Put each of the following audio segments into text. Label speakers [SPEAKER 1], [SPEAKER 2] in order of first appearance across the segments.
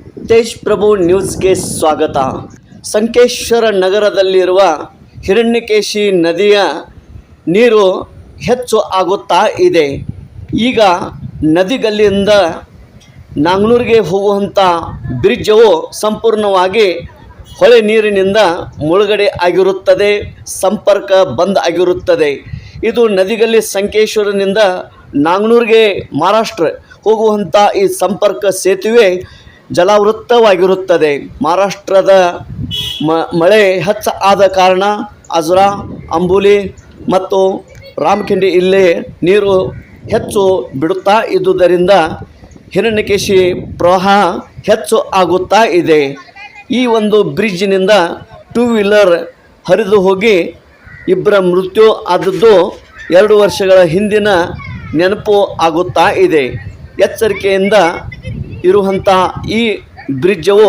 [SPEAKER 1] ತೇಜ್ ಪ್ರಭು ನ್ಯೂಸ್ಗೆ ಸ್ವಾಗತ. ಸಂಕೇಶ್ವರ ನಗರದಲ್ಲಿರುವ ಹಿರಣ್ಯಕೇಶಿ ನದಿಯ ನೀರು ಹೆಚ್ಚು ಆಗುತ್ತಾ ಇದೆ. ಈಗ ನದಿಗಲ್ಲಿಂದ ನಾಂಗ್ನೂರಿಗೆ ಹೋಗುವಂಥ ಬ್ರಿಡ್ಜವು ಸಂಪೂರ್ಣವಾಗಿ ಹೊಳೆ ನೀರಿನಿಂದ ಮುಳುಗಡೆ ಆಗಿರುತ್ತದೆ, ಸಂಪರ್ಕ ಬಂದ್ ಆಗಿರುತ್ತದೆ. ಇದು ನದಿಗಲ್ಲಿ ಸಂಕೇಶ್ವರನಿಂದ ನಾಂಗ್ನೂರಿಗೆ ಮಹಾರಾಷ್ಟ್ರ ಹೋಗುವಂಥ ಈ ಸಂಪರ್ಕ ಸೇತುವೆ ಜಲಾವೃತವಾಗಿರುತ್ತದೆ ಮಹಾರಾಷ್ಟ್ರದ ಮ, ಮಳೆ ಹೆಚ್ಚ ಆದ ಕಾರಣ ಅಜ್ರಾ, ಅಂಬುಲಿ ಮತ್ತು ರಾಮಖಿಂಡಿ ಇಲ್ಲಿ ನೀರು ಹೆಚ್ಚು ಬಿಡುತ್ತಾ ಇದ್ದುದರಿಂದ ಹಿರಣ್ಯಕೇಶಿ ಪ್ರವಾಹ ಹೆಚ್ಚು ಆಗುತ್ತಾ ಇದೆ. ಈ ಒಂದು ಬ್ರಿಡ್ಜಿನಿಂದ ಟೂ ವೀಲರ್ ಹರಿದು ಹೋಗಿ ಇಬ್ಬರ ಮೃತ್ಯು ಆದದ್ದು ಎರಡು ವರ್ಷಗಳ ಹಿಂದಿನ ನೆನಪು ಆಗುತ್ತಾ ಇದೆ. ಎಚ್ಚರಿಕೆಯಿಂದ ಇರುವಂಥ ಈ ಬ್ರಿಡ್ಜವು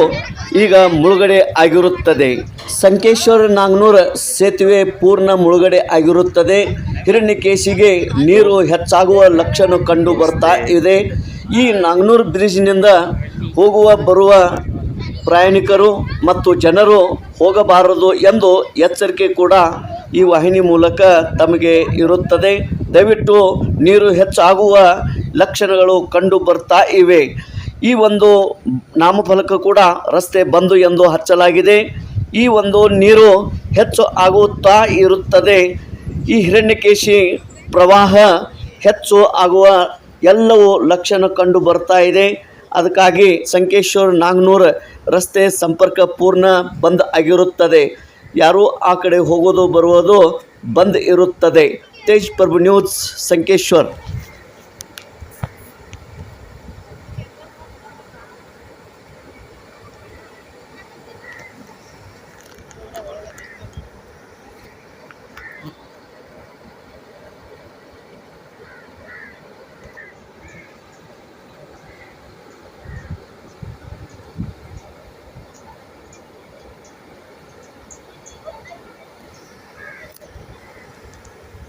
[SPEAKER 1] ಈಗ ಮುಳುಗಡೆ ಆಗಿರುತ್ತದೆ. ಸಂಕೇಶ್ವರ ನಾಗ್ನೂರ ಸೇತುವೆ ಪೂರ್ಣ ಮುಳುಗಡೆ ಆಗಿರುತ್ತದೆ. ಹಿರಣ್ಯಕೇಶಿಗೆ ನೀರು ಹೆಚ್ಚಾಗುವ ಲಕ್ಷಣ ಕಂಡು ಬರ್ತಾ ಇದೆ. ಈ ನಾಗ್ನೂರು ಬ್ರಿಡ್ಜ್ನಿಂದ ಹೋಗುವ, ಬರುವ ಪ್ರಯಾಣಿಕರು ಮತ್ತು ಜನರು ಹೋಗಬಾರದು ಎಂದು ಎಚ್ಚರಿಕೆ ಕೂಡ ಈ ವಾಹಿನಿ ಮೂಲಕ ತಮಗೆ ಇರುತ್ತದೆ. ದಯವಿಟ್ಟು ನೀರು ಹೆಚ್ಚಾಗುವ ಲಕ್ಷಣಗಳು ಕಂಡು ಬರ್ತಾ ಇವೆ. ಈ ಒಂದು ನಾಮಫಲಕ ಕೂಡ ರಸ್ತೆ ಬಂದು ಎಂದು ಹಚ್ಚಲಾಗಿದೆ. ಈ ಒಂದು ನೀರು ಹೆಚ್ಚು ಆಗುತ್ತಾ ಇರುತ್ತದೆ. ಈ ಹಿರಣ್ಯಕೇಶಿ ಪ್ರವಾಹ ಹೆಚ್ಚು ಆಗುವ ಎಲ್ಲವೂ ಲಕ್ಷಣ ಕಂಡು ಬರ್ತಾ ಇದೆ. ಅದಕ್ಕಾಗಿ ಸಂಕೇಶ್ವರ ನಾಗನೂರು ರಸ್ತೆ ಸಂಪರ್ಕ ಪೂರ್ಣ ಬಂದ್ ಆಗಿರುತ್ತದೆ. ಯಾರೂ ಆ ಕಡೆ ಹೋಗೋದು ಬರುವುದು ಬಂದ್ ಇರುತ್ತದೆ. ತೇಜ್ ಪ್ರಭು ನ್ಯೂಸ್ ಸಂಕೇಶ್ವರ್.